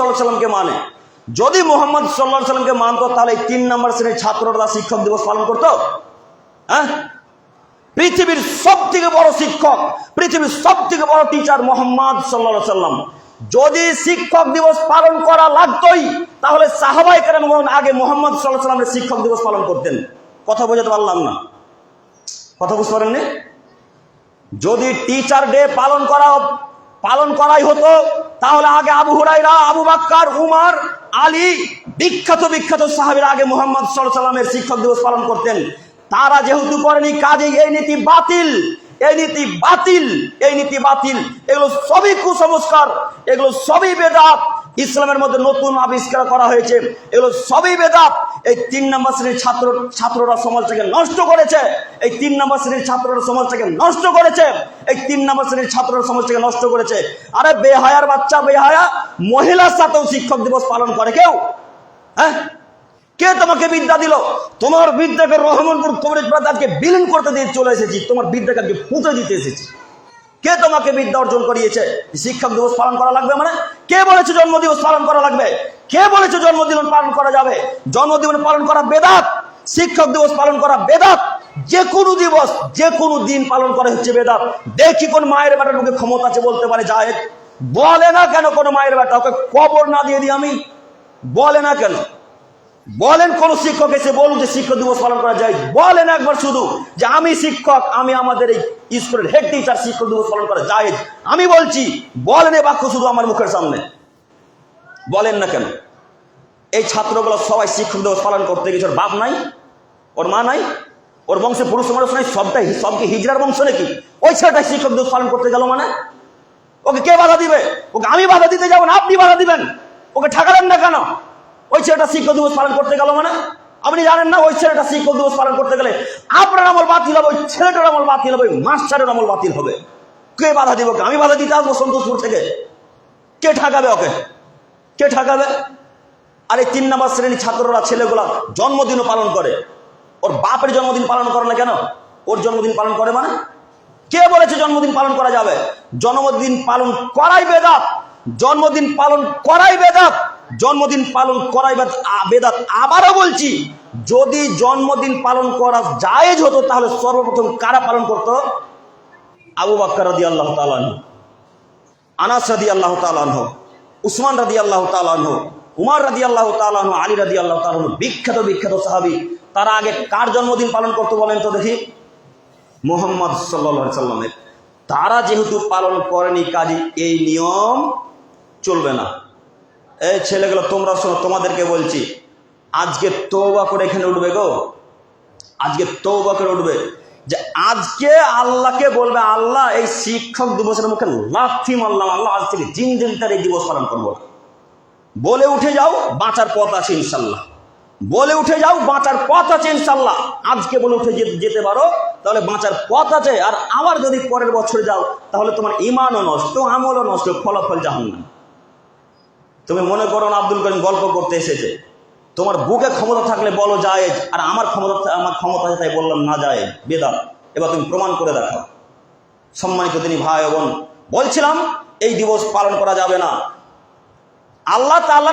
সাল্লাহ সাল্লামকে মানে। যদি মোহাম্মদ সাল্লাহ সাল্লামকে মানতো, তাহলে তিন নম্বর শ্রেণির ছাত্ররা শিক্ষক দিবস পালন করতো? হ্যাঁ? পৃথিবীর সব থেকে বড় শিক্ষক, পৃথিবীর সব থেকে বড় টিচার মোহাম্মদ সাল্লা সাল্লাম যদি শিক্ষক দিবস পালন করা লাগতোই, তাহলে সাহাবাই কেন আগে মোহাম্মদ সাল্লাহ সাল্লামের শিক্ষক দিবস পালন করতেন। কথা বোঝাতে পারলাম না? কথা বুঝতে পারেননি? যদি টিচার ডে পালন করা, পালন করাই হতো তাহলে আগে আবু হুরাইরা আবু বাক্কার, উমার, আলী, বিখ্যাত বিখ্যাত সাহাবের আগে মোহাম্মদ সাল্লামের শিক্ষক দিবস পালন করতেন। তারা যেহেতু করেনি, কাজে এই নীতি বাতিল, এই নীতি বাতিল, এই নীতি বাতিল। এগুলো সবই কুসংস্কার, এগুলো সবই বেদাত। ইসলামের মধ্যে নতুন আবিষ্কার করা হয়েছে, এগুলো সবই বেদাত। এই তিন নম্বর শ্রেণির ছাত্র, ছাত্ররা সমাজটাকে নষ্ট করেছে। এই তিন নম্বর শ্রেণির ছাত্ররা সমাজটাকে নষ্ট করেছে। এই তিন নম্বর শ্রেণির ছাত্ররা সমাজটাকে নষ্ট করেছে। আরে বেহায়ার বাচ্চা, বেহায়া মহিলার সাথেও শিক্ষক দিবস পালন করে কেউ? হ্যাঁ? কে তোমাকে বিদ্যা দিল? তোমার বিদ্যাকে রহমানপুর কবরেজ আজকে বিলীন করতে দিয়ে চলে এসেছি। তোমার বিদ্যাকে আজকে ফুটে দিতে এসেছি। কে তোমাকে বিদ্যা অর্জন করিয়েছে? শিক্ষক দিবস পালন করা লাগবে মানে? কে বলেছে জন্মদিবস পালন করা লাগবে? কে বলেছে জন্মদিন পালন করা যাবে? জন্মদিন পালন করা বেদাত, শিক্ষক দিবস পালন করা বেদাত, যে কোনো দিবস, যে কোনো দিন পালন করা হচ্ছে বেদাত। দেখি কোন মায়ের বেটার মুখে ক্ষমতা আছে বলতে পারে যায় বলে না কেন কোনো মায়ের বেটা ওকে কবর না দিয়ে দিই আমি। বলে না কেন? বলেন কোন শিক্ষক এসে বলুন যে শিক্ষক দিবস পালন করা যায়। বলেন একবার শুধু যে আমি শিক্ষক, আমি আমাদের এই স্কুলের হেড টিচার শিক্ষক দিবস পালন করা যায়। আমি বলছি বলেন এ বাক্য শুধু আমার মুখের সামনে। বলেন না কেন? এই ছাত্রগুলো সবাই শিক্ষক দিবস পালন করতে গেছে ওর বাপ নাই, ওর মা নাই, ওর বংশে পুরুষ মানুষ নাই, সবটাই সবকে হিজড়ার বংশ নাকি? ওই ছেলেটাই শিক্ষক দিবস পালন করতে গেল মানে? ওকে কে বাধা দিবে? ওকে আমি বাধা দিতে যাব না, আপনি বাধা দিবেন। ওকে ঠাকালেন না কেন? ওই ছেলেটা শিক্ষক দিবস পালন করতে গেল মানে? আপনি জানেন না ওই ছেলেটা শিক্ষক দিবস পালন করতে গেলে আপনার আমল বাতিল হবে, ওই ছেলেটার আমল বাতিল হবে, ওই মাস্টারের আমল বাতিল হবে। কে বাধা দিব আমি বাধা দিতে আসব সন্তোষপুর থেকে। কে ঠাকাবে ওকে? কে ঠাকাবে? আর এই তিন নম্বর শ্রেণির ছাত্ররা, ছেলেগুলা জন্মদিনও পালন করে। ওর বাপের জন্মদিন পালন করে না কেন? ওর জন্মদিন পালন করে মানে? কে বলেছে জন্মদিন পালন করা যাবে? জন্মদিন পালন করাই বেদাত। জন্মদিন পালন করাই বেদাত। জন্মদিন পালন করাই বেদাত আবারও বলছি, যদি জন্মদিন পালন করা জায়েজ হতো, তাহলে সর্বপ্রথম কারা পালন করতো? আবু বাক্কর রাদি আল্লাহ তালান আনাস আল্লাহ তালান উসমান রাদি আল্লাহ তালান উমার রাদি আল্লাহ তালান আলী রাদি আল্লাহ তালান বিখ্যাত বিখ্যাত সাহাবি। তারা আগে কার জন্মদিন পালন করতো বলেন তো দেখি? মোহাম্মদ সাল্লা সাল্লামের। তারা যেহেতু পালন করেনি কাজে, এই নিয়ম চলবে না। এই ছেলেগুলো, তোমরা শোনো, তোমাদেরকে বলছি, আজকে তৌবা করে এখানে উঠবে গো। আজকে তৌবা করে উঠবে। যে আজকে আল্লাহকে বলবে, আল্লাহ, এই শিক্ষক দিবসের মুখে লাথি মারলাম, আল্লাহ আজ থেকে জিন দিন তার এই দিবস পালন করব। বলে উঠে যাও, বাঁচার পথ আছে ইনশাল্লাহ। বলে উঠে যাও, বাঁচার পথ আছে ইনশাল্লাহ। আজকে বলে উঠে যেতে পারো, তাহলে বাঁচার পথ আছে। আর আবার যদি পরের বছর যাও, তাহলে তোমার ইমানও নষ্ট, আমলও নষ্ট, ফলাফল জাহান্নাম। তুমি মনে করো না আব্দুল করিম গল্প করতে এসেছে। তোমার বুকে ক্ষমতা থাকলে বলো জায়েজ, আর আমার ক্ষমতা আমার ক্ষমতা তাই বললাম না যায় বেদাত। এবার তুমি প্রমাণ করে দেখাও। সম্মানিত তিনি ভাই বোন, বলছিলাম, এই দিবস পালন করা যাবে না। আল্লাহ তাআলা